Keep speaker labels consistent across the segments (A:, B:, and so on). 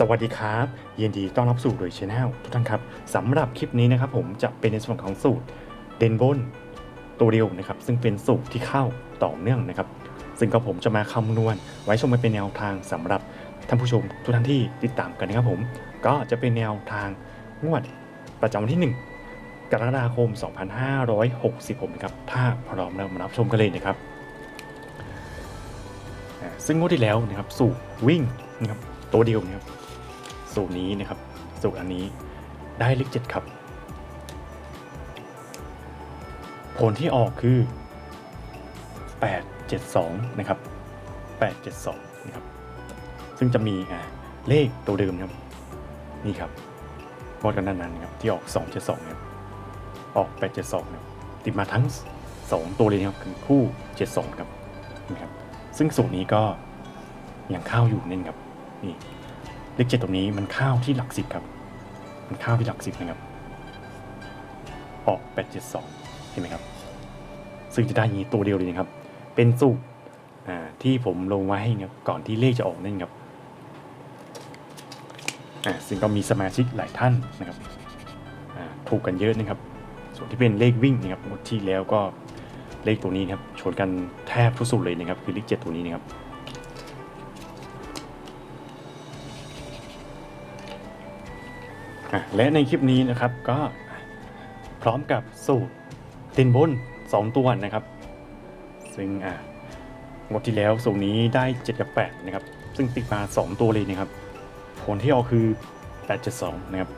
A: สวัสดีครับ ยินดีต้อนรับสู่โดยช anel ทุกท่านครับสำหรับคลิปนี้นะครับผมจะเป็นในส่วนของสูตรเดนบนตัวเดียวนะครับซึ่งเป็นสูตรที่เข้าต่อเนื่องนะครับ ซึ่งก็ผมจะมาคำนวณไว้ชมเป็นแนวทางสำหรับท่านผู้ชมทุกท่านที่ติดตามกันนะครับผม ก็จะเป็นแนวทางงวดประจำวันที่ 1 กรกฎาคม 2566นะครับถ้าพร้อมแล้วมารับชมกันเลยนะครับซึ่งงวดที่แล้วนะครับสูตรวิ่งนะครับตัวเดียวนะครับ สูตรนี้นะครับ สูตรอันนี้ได้เลขเจ็ดครับ ผลที่ออกคือ 872 นะครับ 872 นะครับ ซึ่งจะมีเลขตัวเดิมนะครับ นี่ครับงวดกันนั้นๆครับ ที่ออก 272ครับออก 872ครับติดมาทั้ง 2 ตัวเลยครับคือคู่ 72 ครับนะครับ ซึ่งสูตรนี้ก็ยังเข้าอยู่เน่นครับนี่ เลขเจ็ดตรงนี้มันข้าวที่หลักสิบครับ มันข้าวที่หลักสิบนะครับ ออกแปดเจ็ดสองเห็นไหมครับ ซึ่งจะได้ยีตัวเดียวเลยนะครับ เป็นสูตรอ่าที่ผมลงไว้ให้นะครับก่อนที่เลขจะออกนั่นครับอ่าซึ่งก็มีสมาชิกหลายท่านนะครับอ่าถูกกันเยอะนะครับ ส่วนที่เป็นเลขวิ่งนะครับงวดที่แล้วก็เลขตัวนี้นครับชนกันแทบทุกสุดเลยนะครับ คือเลขเจ็ดตัวนี้นะครับ และในคลิปนี้นะครับก็พร้อมกับสูตรตินบน 2 ตัวนะครับ ซึ่งอะงวดที่แล้วสูตรนี้ได้ 7 กับ 8 นะครับ ซึ่งติดมา 2 ตัวเลยนะครับ ผลที่ออกคือ 872 นะครับ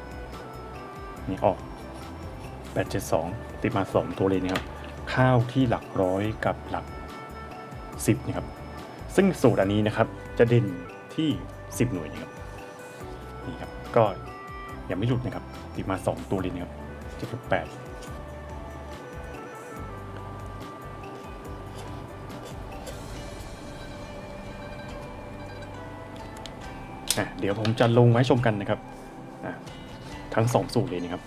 A: นี่ออก 872 ติดมา 2 ตัวเลยนะครับ ข้าวที่หลักร้อยกับหลัก 10 นะครับ ซึ่งสูตรอันนี้นะครับจะเด่นที่ 10 หน่วยนะครับนี่ครับก็ ยังไม่หลุดนะครับติดมา 2 ตัวเลยนะครับ7.8อะเดี๋ยวผมจะลงไว้ชมกันนะครับอะทั้ง 2 สูตรเลยนะครับ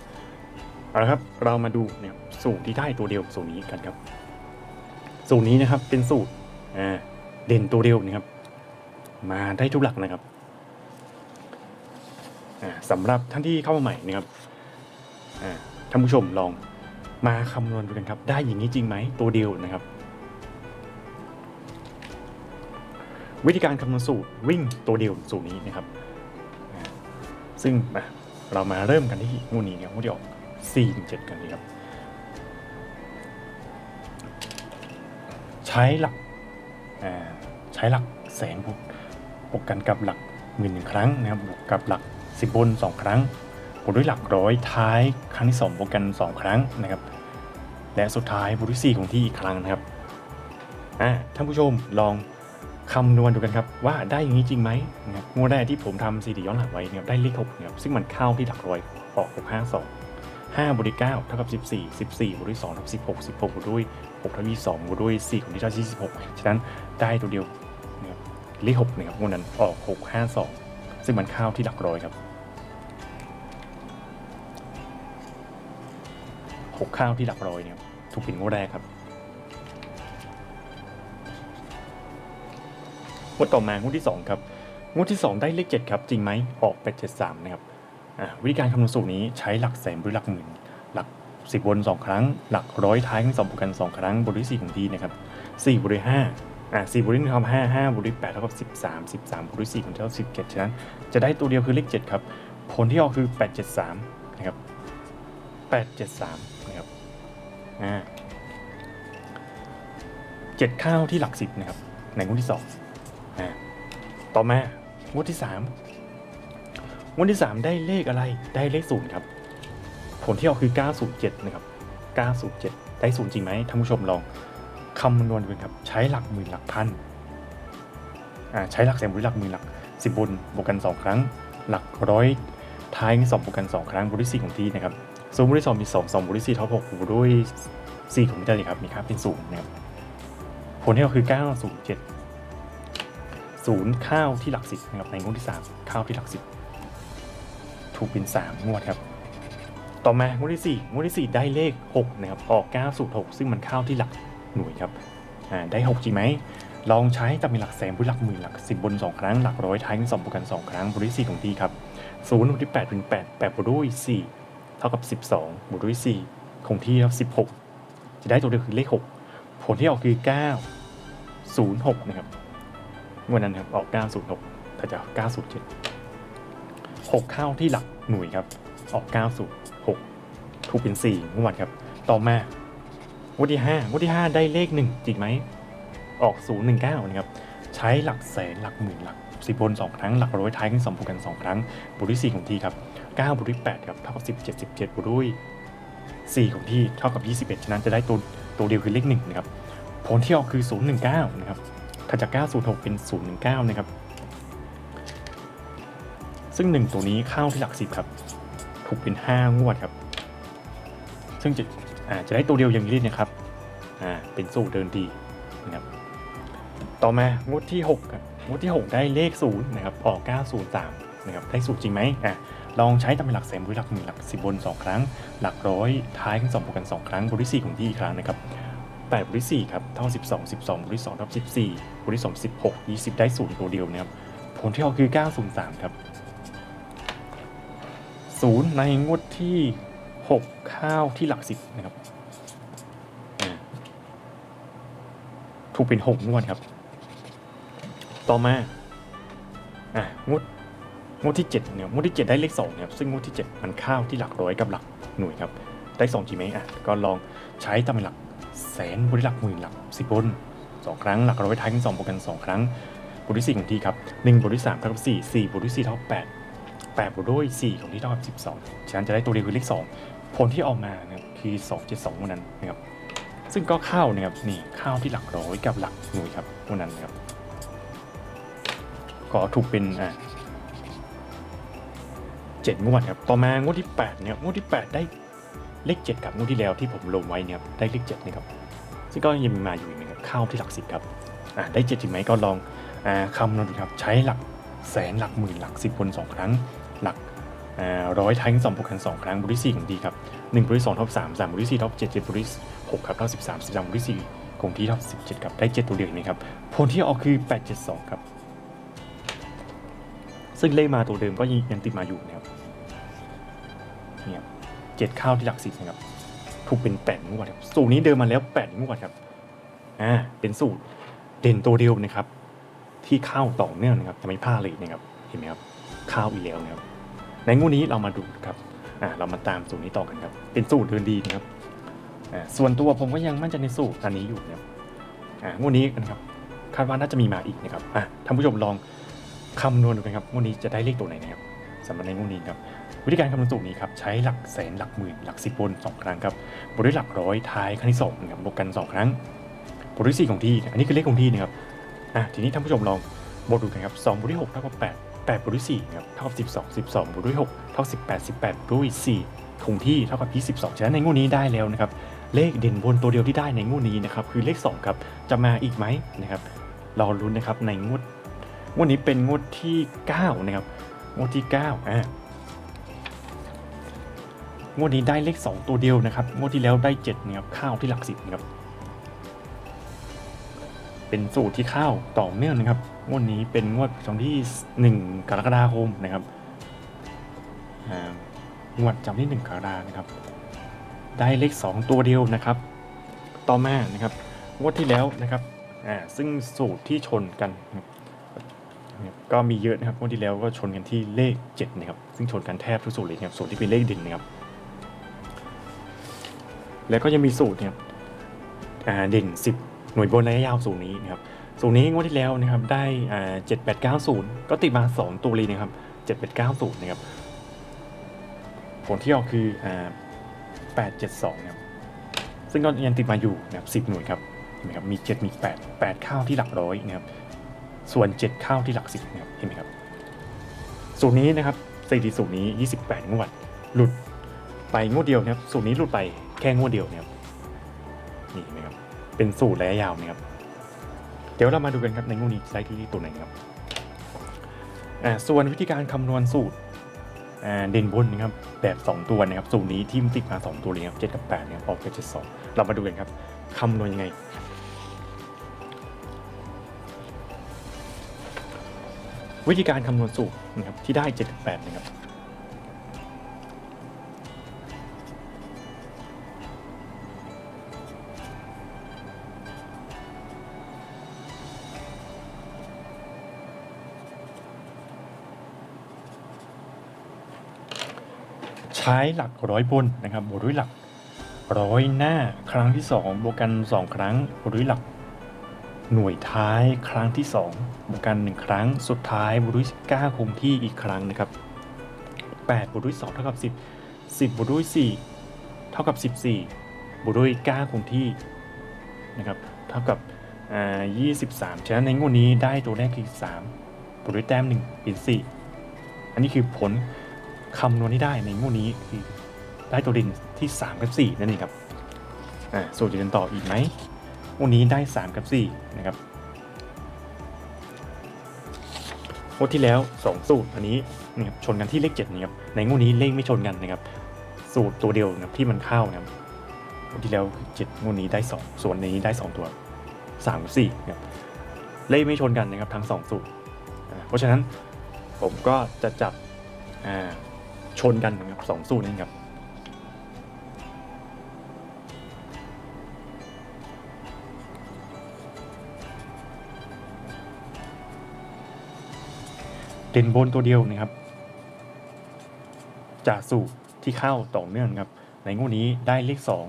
A: เอาละครับเรามาดูเนี่ยสูตรที่ได้ตัวเดียวสูตรนี้กันครับ สูตรนี้นะครับเป็นสูตรอ่าเด่นตัวเดียวนะครับ มาได้ทุกหลักนะครับ สำหรับท่านที่เข้ามาใหม่นะครับท่านผู้ชมลองมาคำนวณดูกันครับ ได้อย่างนี้จริงไหมตัวเดียวนะครับ วิธีการคำนวณสูตรวิ่งตัวเดียวสูตรนี้นะครับ ซึ่งเรามาเริ่มกันที่งูนี้เนี่ยงูที่ออก4ถึง7กันดีครับ ใช้หลักใช้หลักแสนบวกบวกกันกับหลักหมื่นหนึ่งครั้งนะครับบวกกับหลัก สิบบนสองครั้งบวกด้วยหลักร้อยท้ายครั้งที่สองบวกกันสองครั้งนะครับ และสุดท้ายบวกด้วยสี่ของที่อีกครั้งนะครับอ่าท่านผู้ชมลองคำนวณดูกันครับว่าได้อย่างนี้จริงไหมนะครับงวดแรกที่ผมทำซีดีย้อนหลังไว้นะครับได้เลขหกนะครับซึ่งมันเข้าที่หลักร้อยออกหกห้าสอง5บวกด้วย9เท่ากับ 14 14บวกด้วย2เท่ากับ16 16บวกด้วย6เท่ากับ22บวกด้วย4คูณที่เท่ากับ26ฉะนั้นได้ตัวเดียวนะครับเลข6นะครับงวดนั้นออก 6 5 2 ซึ่งมันข้าวที่หลักร้อยครับ6ข้าวที่หลักร้อยเนี่ยถูกปิดงวดแรกครับงวดต่อมางวดที่ 2 ครับงวดที่ 2 ได้เลข7ครับจริงไหมออก8 7 3นะครับอะวิธีการคำนวณสูตรนี้ใช้หลักแสนหรือหลักหมื่นหลักสิบบนสองครั้ง หลักร้อยท้ายทั้งสองบวกกันสองครั้งบวกด้วยสี่ของทีนะครับสี่บวกด้วยห้า อะสี่บวกด้วยหนึ่งเท่ากับห้าห้าบวกด้วยแปดเท่ากับสิบสามสิบสามบวกด้วยสี่เท่ากับสิบเจ็ดฉะนั้นจะได้ตัวเดียวคือเลขเจ็ดครับผลที่ออกคือแปดเจ็ดสามนะครับแปดเจ็ดสามนะครับอ่าเจ็ดข้าวที่หลักสิบนะครับในงวดที่สองอ่าต่อมางวดที่สามงวดที่3ได้เลขอะไรได้เลขศูนย์ครับผลที่ออกคือ 907 นะครับ 907 ได้ศูนย์จริงไหมท่านผู้ชมลอง คำนวณดูครับใช้หลักหมื่นหลักพันอ่าใช้หลักแสนบวกหลักหมื่นหลักสิบบนบวกกัน 2 ครั้ง หลักร้อยท้ายสองบวกกัน 2 ครั้งบวกด้วย4ของที่นะครับศูนย์บวกด้วยสองมี2 2บวกด้วย4เท่ากับวกด้วย4ของมิเตอร์ครับมีค่าเป็นศูนย์นะครับผลที่ออกคือ907ศูนย์ข้าวที่หลักสิบนะครับในงวดที่3ข้าวที่หลักสิบถูกเป็น3งวดครับต่อมางวดที่4งวดที่4ได้เลข6นะครับออก9สูตร6ซึ่งมันข้าวที่หลัก หน่วยครับอ่าได้6จริงไหมลองใช้ตำแหน่งหลักแสนพื้นหลักหมื่นหลักสิบบนสองครั้ง หลักร้อยท้ายทั้งสองบวกกันสองครั้งบวกด้วยสี่ของที่ครับศูนย์บวกด้วยแปดเป็นแปดแปดบวกด้วยสี่เท่ากับสิบสองบวกด้วยสี่คงที่แล้วสิบหกจะได้ตัวเดียวคือเลขหกผลที่ออกคือเก้าศูนย์หกนะครับวันนั้นครับออกเก้าศูนย์หกถ้าจะเก้าศูนย์เจ็ดหกเข้าที่หลักหน่วยครับ ออกเก้าศูนย์หกถูกเป็นสี่งวดครับ ต่อมา งวดที่ห้างวดที่ห้าได้เลขหนึ่งจริงไหมออก019นะครับใช้หลักแสนหลักหมื่นหลักสิบบนสองครั้งหลักร้อยท้ายขึ้นสองบวกกันสองครั้งบวกด้วยสี่ของที่ครับ9บวกด้วย8ครับเท่ากับ17 17บวกด้วย4ของที่เท่ากับ21ฉะนั้นจะได้ตัวตัวเดียวคือเลข1นะครับผลที่ออกคือ019นะครับถ้าจาก906เป็น019นะครับซึ่ง1ตัวนี้เข้าที่หลัก10ครับถูกเป็น5งวดครับ ซึ่งจะ จะได้ตัวเดียวอย่างนี้นะครับอ่าเป็นสูตรเดินดีนะครับต่อมางวดที่6ครับงวดที่ 6 ได้เลข0นะครับออก 903นะครับได้สูตรจริงไหมอะลองใช้ตำเป็นหลักแสนบวกหลักหมื่นหลักสิบบน 2 ครั้ง หลักร้อยท้ายขึ้น2บวกกัน 2 ครั้งบวกที่ของที่อีกครั้งนะครับ8บวกที่ครับเท่า 12 12บวกที่2เท่า14บวกที่2 16 20 ได้สูตรตัวเดียวนะครับผลที่ออกคือ 903 ครับศูนย์ในงวดที่ 6 ข้าวที่หลัก10นะครับถูกเป็นหกงวดครับ ต่อมาอะงวดงวดที่เจ็ดเนี่ยงวดที่เจ็ดได้เลขสองครับซึ่งงวดที่เจ็ดมันข้าวที่หลักร้อยกับหลักหน่วยครับ ได้สองจริงไหมอะก็ลองใช้ตำแหน่งหลักแสนบริหลักหมื่นหลักสิบบนสองครั้งหลักร้อยท้ายกันสองบวกกันสองครั้งบวกที่สี่ของที่ครับหนึ่งบวกที่สามเท่ากับสี่สี่บวกที่สี่เท่ากับแปด แปดบวกด้วยสี่ของที่เท่ากับสิบสองฉะนั้นจะได้ตัวเดียวคือเลขสองผลที่ออกมานะครับคือสองเจ็ดสองวันนั้นนะครับ ซึ่งก็เข้านะครับนี่เข้าที่หลักร้อยกับหลักหน่วยครับวกนั้นนะครับ ก็ถูกเป็นอ่าเจ็ดงวดครับ ต่อมางวดที่แปดเนี่ยงวดที่แปดได้เลขเจ็ดกับงวดที่แล้วที่ผมลงไว้เนี่ยครับได้เลขเจ็ดนะครับ ซึ่งก็ยังมีมาอยู่อีกนะครับเข้าที่หลักสิบครับอ่าได้เจ็ดจริงไหมก็ลองอ่าคำนวณดูครับใช้หลัก แสนหลักหมื่นหลักสิบบนสองครั้ง หลักร้อยท้ายทั้งสองบวกกันสองครั้งบวกที่สี่ของดีครับหนึ่งบวกที่สองท่ากับสามสามบวกที่สี่ท่ากับเจ็ดเจ็ดบวกที่6ครับเท่า13 13บวกที่คงที่เท่า17ครับได้7ตัวเดียวนไหมครับผลที่ออกคือ872ครับ ซึ่งเลขมาตัวเดิมก็ยังติดมาอยู่นะครับเนี่ยเจ็ดข้าวที่หลักสิบนะครับถูกเป็น8งวดครับสูตรนี้เดิมมาแล้ว8งวดครับอ่าเป็นสูตรเด่นตัวเดียวนะครับ ที่เข้าต่อเนื่องนะครับจะไม่พลาดเลยนะครับเห็นไหมครับเข้าอีกแล้วนะครับในงวดนี้เรามาดูครับอ่าเรามาตามสูตรนี้ต่อกันครับ เป็นสูตรเดินดีนะครับอ่าส่วนตัวผมก็ยังมั่นใจในสูตรอันนี้อยู่นะครับอ่างวดนี้นะครับคาดว่าน่าจะมีมาอีกนะครับอะท่านผู้ชมลองคำนวณดูกันครับงวดนี้จะได้เลขตัวไหนนะครับสำหรับในงวดนี้ครับวิธีการคำนวณสูตรนี้ครับใช้หลักแสนหลักหมื่นหลักสิบบนสองครั้งครับบวกด้วยหลักร้อยท้ายครั้งที่สองนะครับบวกกันสองครั้งบวกด้วยสี่ของที่ อันนี้คือเลขของที่นะครับ อะทีนี้ท่านผู้ชมลองบวกดูกันครับสองบวกด้วยหกเท่ากับแปดแปดบวกด้วยสี่นะครับเท่ากับสิบสองสิบสองบวกด้วยหกเท่ากับสิบแปดสิบแปดบวกด้วยสี่คงที่เท่ากับยี่สิบสองฉะนั้นในงวดนี้ได้แล้วนะครับ เลขเด่นบนตัวเดียวที่ได้ในงวดนี้นะครับคือเลข 2 ครับ จะมาอีกไหมนะครับรอรุ้นนะครับในงวดงวดนี้เป็นงวดที่ 9 นะครับ งวดที่ 9อ่างวดนี้ได้เลข 2 ตัวเดียวนะครับ งวดที่แล้วได้7นะครับข้าวที่หลักสิบนะครับ เป็นสูตรที่ข้าวต่อเนื่องนะครับงวดนี้เป็นงวดประจำที่ 1 กรกฎาคมนะครับงวดจำที่ 1 กรกฎาคมนะครับ ได้เลข 2 ตัวเดียวนะครับ ต่อมานะครับงวดที่แล้วนะครับอ่าซึ่งสูตรที่ชนกันก็มีเยอะนะครับงวดที่แล้วก็ชนกันที่เลข7นะครับซึ่งชนกันแทบทุกสูตรเลยนะครับสูตรที่เป็นเลขเด่นนะครับ แล้วก็ยังมีสูตรเนี่ยเด่น10 หน่วยบนระยะยาวสูตรนี้นะครับสูตรนี้งวดที่แล้วนะครับได้อ่า7890ก็ติดมา 2 ตัวเลยนะครับ7890นะครับผลที่ออกคืออ่า872นะครับซึ่งก็ยังติดมาอยู่นะครับ10หน่วยครับเห็นไหมครับมี7มี8 8ข้าวที่หลักร้อยนะครับส่วน7ข้าวที่หลักสิบนะครับเห็นไหมครับสูตรนี้นะครับสถิติสูตรนี้ 28 งวด หลุดไปงวดเดียวนะครับสูตรนี้หลุดไปแค่งวดเดียวนะครับนี่เห็นไหมครับ เป็นสูตรระยะยาวนะครับ เดี๋ยวเรามาดูกันครับในงูนี้ได้ที่ตัวไหนครับอ่าส่วนวิธีการคำนวณสูตรอ่าเด่นบนนะครับแบบ 2 ตัวนะครับสูตรนี้ที่มติดมา 2 ตัวเลยครับเจ็ดกับแปดเนี่ยออกเป็นเจ็ดสองเรามาดูกันครับคำนวณยังไงวิธีการคำนวณสูตรนะครับที่ได้ 78 นะครับ ใช้หลักร้อยบนนะครับบวกด้วยหลักร้อยหน้าครั้งที่ 2 บวกกัน 2 ครั้งบวกด้วยหลักหน่วยท้ายครั้งที่ 2 บวกกัน 1 ครั้งสุดท้ายบวกด้วย9คงที่อีกครั้งนะครับ8บวกด้วย2เท่ากับ 10 10บวกด้วย4เท่ากับ 14บวกด้วย9คงที่นะครับเท่ากับอ่า23 ฉะนั้นในงวดนี้ได้ตัวแรกคือ 3บวกด้วยแต้ม 1 เป็น 4 อันนี้คือผล คำนวณได้ในงวดนี้คือได้ตัวด่นที่ 3 กับ 4 นั่นเองครับอ่าสูตรจะเดินต่ออีกไหมงวดนี้ได้ 3 กับ 4 นะครับงวดที่แล้ว 2 สูตรอันนี้นะครับชนกันที่เลข7นะครับในงวดนี้เลขไม่ชนกันนะครับ สูตรตัวเดียวนะครับที่มันเข้านะครับงวดที่แล้ว7งวดนี้ได้ 2 ส่วนในนี้ได้ 2 ตัว3กับ4นะครับเลขไม่ชนกันนะครับทั้ง 2 สูตร เพราะฉะนั้นผมก็จะจับอ่า ชนกันครับสองสู้นี้ครับเด่นบนตัวเดียวนะครับจากสูที่เข้าต่อเนื่องครับ ในงูนี้ได้เลขสอง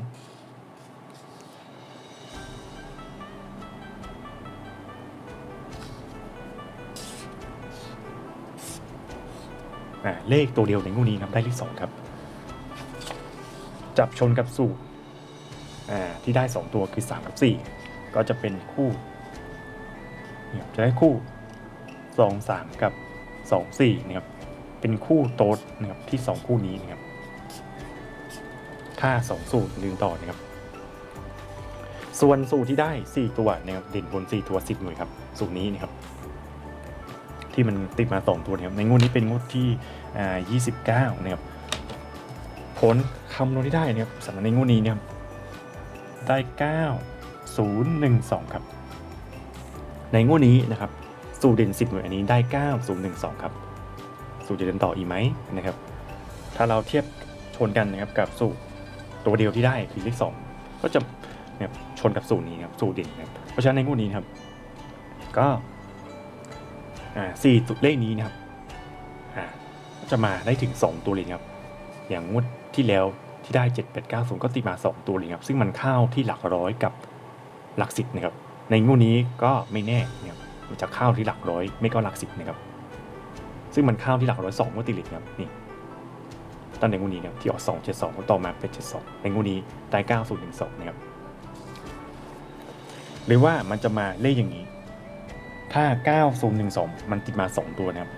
A: เลขตัวเดียวในงวดนี้ครับได้เลขสองครับ จับชนกับสูตรที่ได้ 2 ตัวคือ 3 กับ 4 ก็จะเป็นคู่เนี่ยจะได้คู่ 2 3 กับ 2 4นะครับเป็นคู่โต๊ดนะครับที่ 2 คู่นี้นะครับถ้า2 สูตรลืมต่อนะครับ ส่วนสูตรที่ได้ 4 ตัวนะครับเด่นบน 4 ตัว 10 หน่วยครับ สูตรนี้นะครับ ที่มันติดมา 2 ตัวนะครับในงวดนี้เป็นงวดที่ 29 นะครับ ผลคำนวณที่ได้นะครับสำหรับในงวดนี้นะครับได้ 9012 ครับ ในงวดนี้นะครับ สูตรเด่น 10 หน่วยอันนี้ได้ 9012 ครับ สูตรจะเดินต่ออีกไหมนะครับ ถ้าเราเทียบชนกันนะครับกับสูตรตัวเดียวที่ได้คือเลข2ก็จะเนะครับชนกับสูตรนี้ครับสูตรเด่นนะครับเพราะฉะนั้นในงวดนี้นครับ ก็ สี่ตัวเลขนี้นะครับอ่าก็จะมาได้ถึง 2 ตัวเลยครับ อย่างงวดที่แล้วที่ได้ 7 8 9 0 ก็ตีมา 2 ตัวเลยครับ ซึ่งมันเข้าที่หลักร้อยกับหลักสิบนะครับ ในงวดนี้ก็ไม่แน่นะครับมันจะเข้าที่หลักร้อยไม่ก็หลักสิบนะครับ ซึ่งมันเข้าที่หลักร้อยสองงวดติดเลยครับ นี่ตอนในงวดนี้นะครับที่ออก2 7 2ก็ต่อมาเป็น72ในงวดนี้ได้9 0 1 2นะครับ หรือว่ามันจะมาเลขอย่างนี้ ถ้า 9012 มันติดมา 2 ตัวนะครับ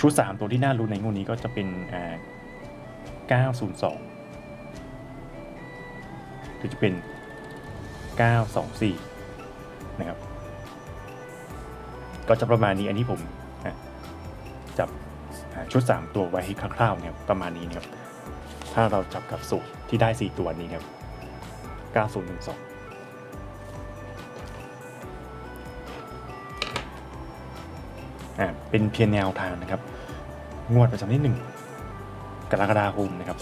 A: ชุด 3 ตัวที่น่ารู้ในงวดนี้ก็จะเป็น902หรือจะเป็น 924 นะครับ ก็จะประมาณนี้อันนี้ผมจับชุด 3 ตัวไว้ให้คร่าวๆเนี่ยประมาณนี้นะครับ ถ้าเราจับกับสูตรที่ได้ 4 ตัวนี้ครับ 9012 อ่าเป็นเพียงแนวทางนะครับ งวดประจำที่ 1 กรกฎาคมนะครับ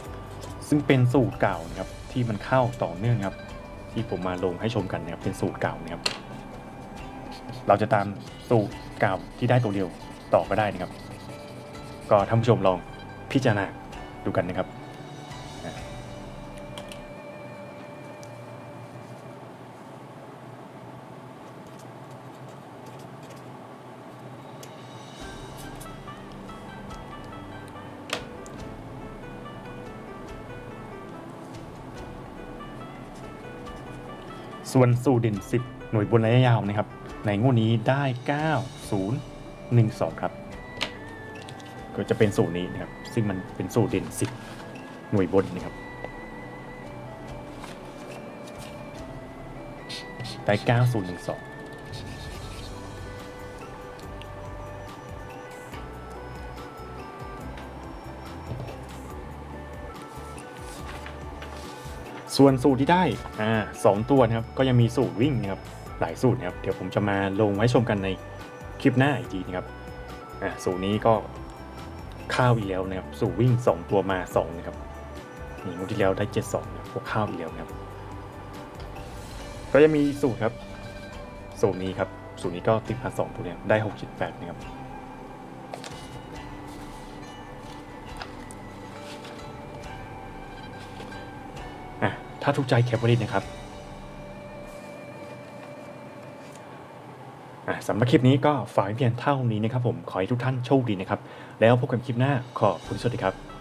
A: ซึ่งเป็นสูตรเก่านะครับที่มันเข้าต่อเนื่องครับ ที่ผมมาลงให้ชมกันนะครับเป็นสูตรเก่านะครับ เราจะตามสูตรเก่าที่ได้ตัวเดียวต่อก็ได้นะครับ ก็ท่านผู้ชมลองพิจารณาดูกันนะครับ ส่วนสูเด่น 10 หน่วยบนระยะยาวนะครับ ในงวดนี้ได้ 9012 ครับ ก็จะเป็นสูตรนี้นะครับ ซึ่งมันเป็นสูตรเด่น 10 หน่วยบนนะครับ ได้ 9012 ส่วนสูตรที่ได้อ่าสองตัวนะครับก็ยังมีสูตรวิ่งนะครับหลายสูตรนะครับเดี๋ยวผมจะมาลงไว้ชมกันในคลิปหน้าอีกทีนะครับอะสูตรนี้ก็ข้าวอีกแล้วนะครับสู่วิ่ง 2 ตัวมา2นะครับนี่งวดที่แล้วได้ 7 2นะครับพวกข้าวอีกแล้วนะครับ ก็จะมีสูตรครับ สูตรนี้ครับ สูตรนี้ก็ติดมาสองตัวเนี่ยได้6.8นะครับ ถ้าถูกใจแคปไว้ดีนะครับอะสำหรับคลิปนี้ก็ฝากเพียงเท่านี้นะครับผม ขอให้ทุกท่านโชคดีนะครับ แล้วพบกันคลิปหน้าขอบคุณสวัสดีครับ